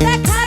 that time.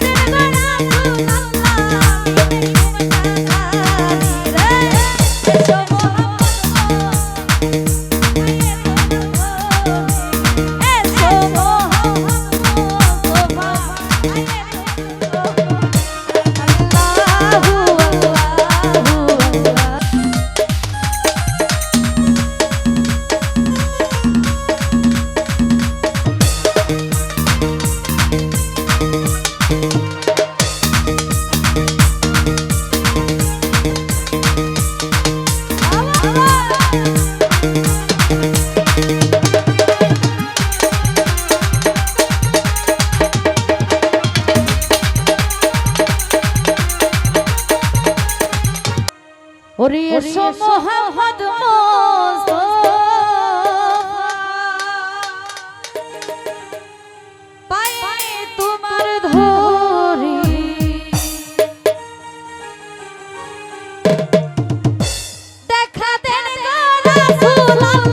ওরে এসো মোহাম্মদ মোস্তফা গো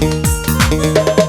Thank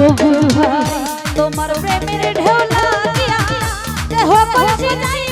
তবু তোমার প্রেমের ঢেউ লাগিয়া দেহ কাছে নাই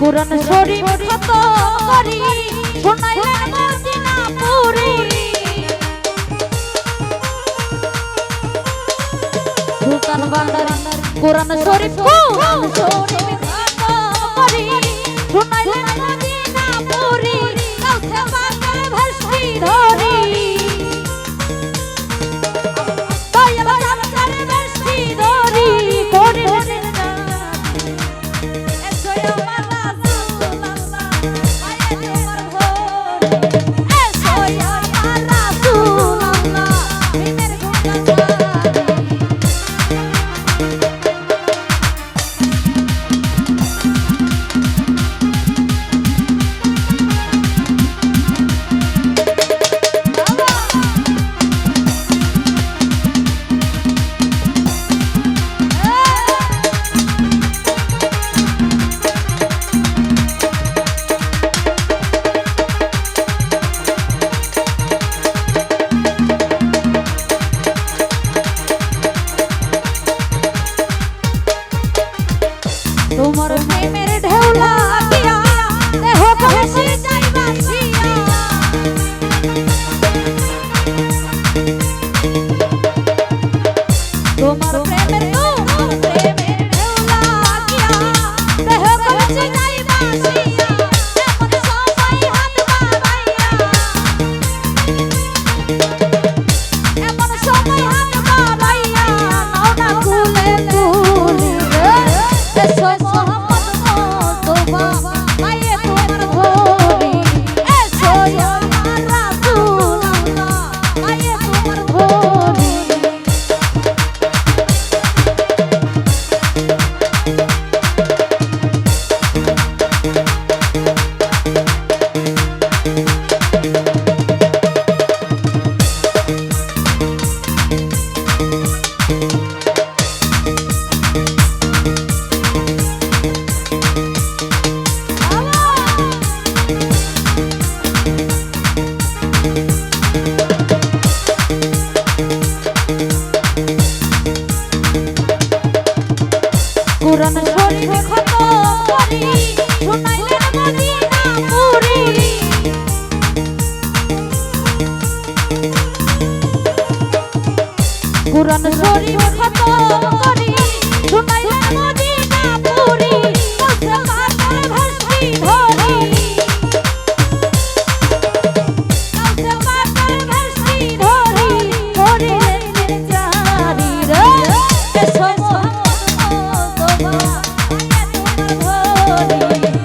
কোরআন শরীফ কত করি শোনাইলেন মদিনাপুরি। সুলতান বান্দার কোরআন শরীফ কোরআন করি শোনাইলেন সময় কোরআন শরীফ কুরআন শরীফ খতম করি শুনাইলেন মদিনা পুরি মুসলমান ভাষী ধরি Thank you.